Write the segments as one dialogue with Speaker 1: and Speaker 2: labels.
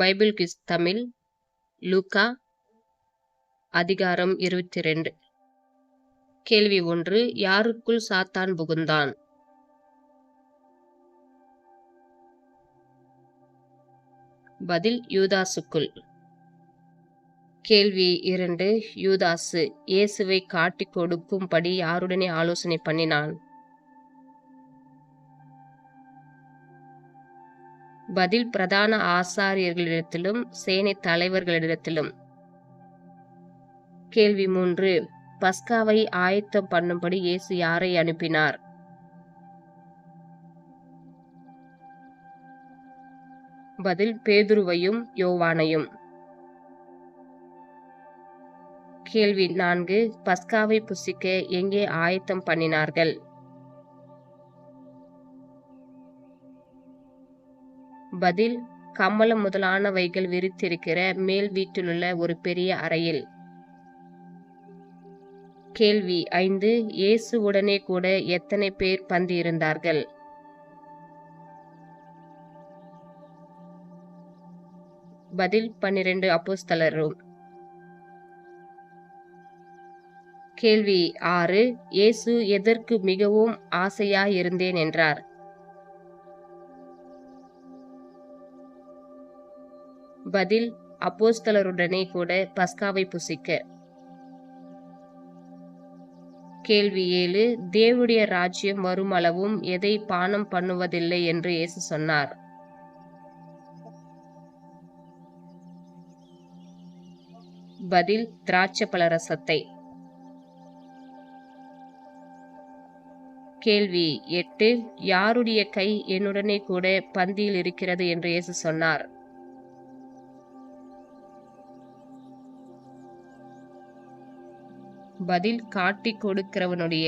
Speaker 1: Bible kiss Tamil லூக்கா அதிகாரம் இருபத்தி ரெண்டு கேள்வி ஒன்று யாருக்குள் சாத்தான் புகுந்தான் பதில் யூதாசுக்குள் கேள்வி இரண்டு யூதாசு இயேசுவை காட்டி கொடுக்கும்படி யாருடனே ஆலோசனை பண்ணினான் பதில் பிரதான ஆசாரியர்களிடத்திலும் சேனை தலைவர்களிடத்திலும் கேள்வி மூன்று பஸ்காவை ஆயத்தம் பண்ணும்படி இயேசு யாரை அனுப்பினார் பதில் பேதுருவையும் யோவானையும் கேள்வி நான்கு பஸ்காவை புசிக்க எங்கே ஆயத்தம் பண்ணினார்கள் பதில் கமலம் முதலானவைகள் விரித்திருக்கிற மேல் வீட்டிலுள்ள ஒரு பெரிய அறையில் கேள்வி ஐந்து இயேசு உடனே கூட எத்தனை பேர் பந்து இருந்தார்கள் பதில் பன்னிரண்டு அப்போஸ்தலரும் கேள்வி ஆறு இயேசு எதற்கு மிகவும் ஆசையாயிருந்தேன் என்றார் பதில் அப்போஸ்தலருடனே கூட பஸ்காவை புசிக்க கேள்வி ஏழு தேவுடைய ராஜ்யம் வருமளவும் எதை பானம் பண்ணுவதில்லை என்று இயேசு சொன்னார் பதில் திராட்சை பலரசத்தை கேள்வி எட்டு யாருடைய கை என்னுடனே கூட பந்தியில் இருக்கிறது என்று இயேசு சொன்னார் பதில் காட்டி கொடுக்கிறவனுடைய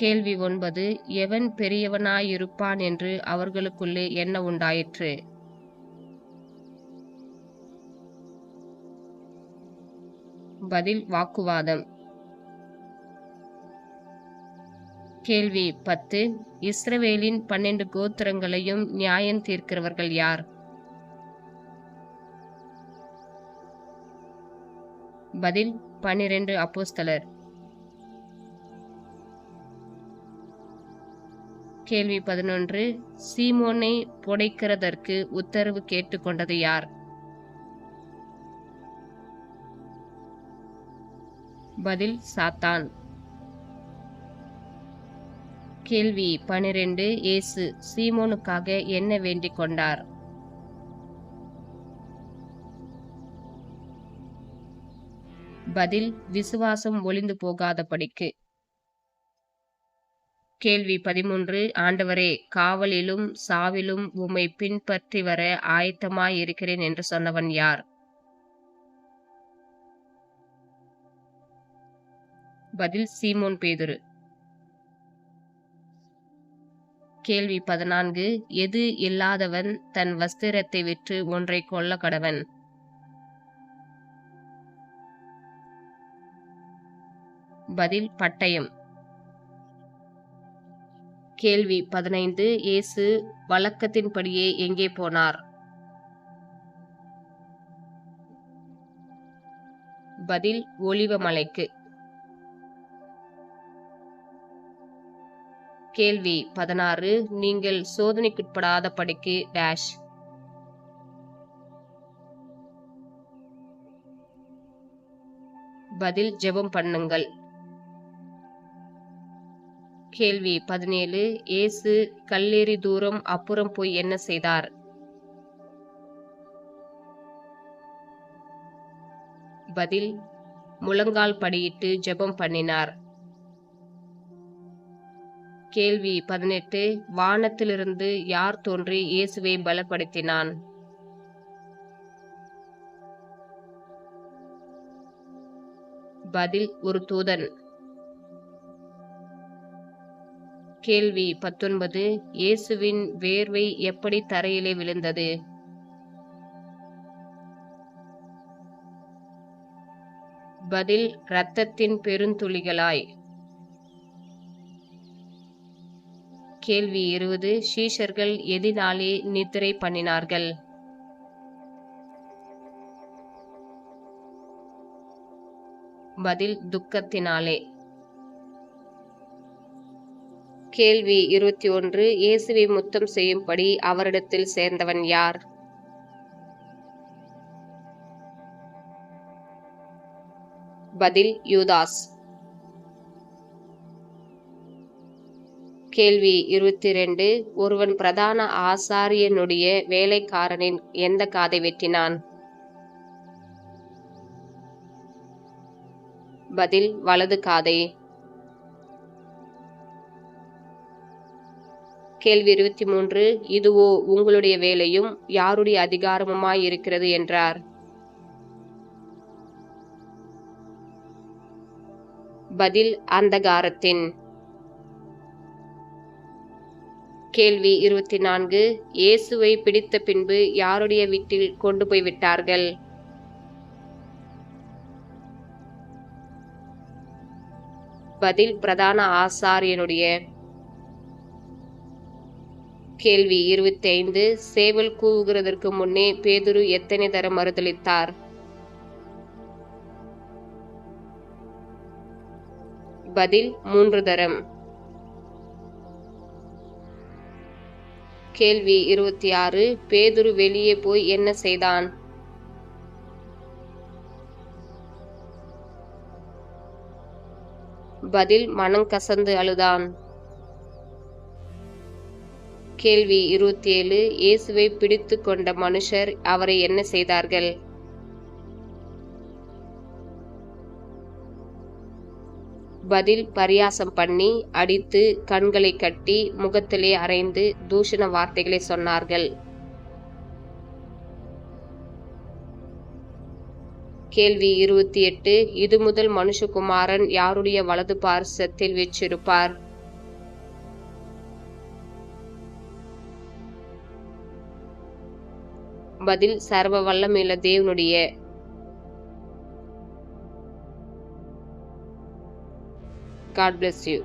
Speaker 1: கேள்வி ஒன்பது எவன் பெரியவனாயிருப்பான் என்று அவர்களுக்குள்ளே என்ன உண்டாயிற்று பதில் வாக்குவாதம் கேள்வி பத்து இஸ்ரவேலின் பன்னெண்டு கோத்திரங்களையும் நியாயம் தீர்க்கிறவர்கள் யார் பதில் பன்னிரண்டு அப்போஸ்தலர் கேள்வி பதினொன்று சீமோனை புடைக்கிறதற்கு உத்தரவு கேட்டுக்கொண்டது யார் பதில் சாத்தான் கேள்வி பனிரெண்டு இயேசு சீமோனுக்காக என்ன வேண்டிக் கொண்டார் பதில் விசுவாசம் ஒளிந்து போகாதபடிக்கு கேள்வி பதிமூன்று ஆண்டவரே காவலிலும் சாவிலும் உம்மை பின்பற்றி வர ஆயத்தமாயிருக்கிறேன் என்று சொன்னவன் யார் பதில் சீமோன் பேதுரு கேள்வி பதினான்கு எது இல்லாதவன் தன் வஸ்திரத்தை விற்று ஒன்றை கொல்ல கடவன் பதில் பட்டயம் கேள்வி பதினைந்து இயேசு வழக்கத்தின்படியே எங்கே போனார் பதில் ஒளிவமலைக்கு கேள்வி பதினாறு நீங்கள் சோதனைக்குட்படாத படிக்கு டேஷ் பதில் ஜெபம் பண்ணுங்கள் கேள்வி பதினேழு இயேசு கல்லேறி தூரம் அப்புறம் போய் என்ன செய்தார் பதில் முழங்கால் படியிட்டு ஜெபம் பண்ணினார் கேள்வி பதினெட்டு வானத்திலிருந்து யார் தோன்றி இயேசுவை பலப்படுத்தினான் பதில் ஒரு தூதன் கேள்வி பத்தொன்பது இயேசுவின் வேர்வை எப்படி தரையிலே விழுந்தது பதில் இரத்தத்தின் பெருந்துளிகளாய் கேள்வி இருபது ஷீஷர்கள் எதினாலே நித்திரை பண்ணினார்கள் பதில் துக்கத்தினாலே கேள்வி இருபத்தி ஒன்று இயேசுவை முத்தம் செய்யும்படி அவரிடத்தில் சேர்ந்தவன் யார் பதில் யூதாஸ் கேள்வி இருபத்தி ரெண்டு ஒருவன் பிரதான ஆசாரியனுடைய வேலைக்காரனின் எந்த காதை வெட்டினான் பதில் வலது காதை கேள்வி இருபத்தி மூன்று இதுவோ உங்களுடைய வேலையும் யாருடைய அதிகாரமுமாய் இருக்கிறது என்றார் பதில் அந்தகாரத்தின் கேள்வி இருபத்தி நான்கு இயேசுவை பிடித்த பின்பு யாருடைய வீட்டில் கொண்டு போய் விட்டார்கள் பதில் பிரதான ஆசாரியனுடைய கேள்வி இருபத்தி ஐந்து சேவல் கூவுகிறதற்கு முன்னே பேதுரு எத்தனை தர மறுதளித்தார் பதில் மூன்று தரம் கேள்வி இருபத்தி ஆறு பேதுரு வெளியே போய் என்ன செய்தான் பதில் மனம் கசந்து அழுதான் கேள்வி இருபத்தி ஏழு இயேசுவை பிடித்து கொண்ட மனுஷர் அவரை என்ன செய்தார்கள் பதில் பரியாசம் பண்ணி அடித்து கண்களை கட்டி முகத்திலே அரைந்து தூஷண வார்த்தைகளை சொன்னார்கள் கேள்வி இருபத்தி எட்டு இது முதல் மனுஷகுமாரன் யாருடைய வலது பார்சத்தில் வீச்சிருப்பார் பதில் சர்வ வல்லமையில தேவனுடைய காட் பிளஸ் யூ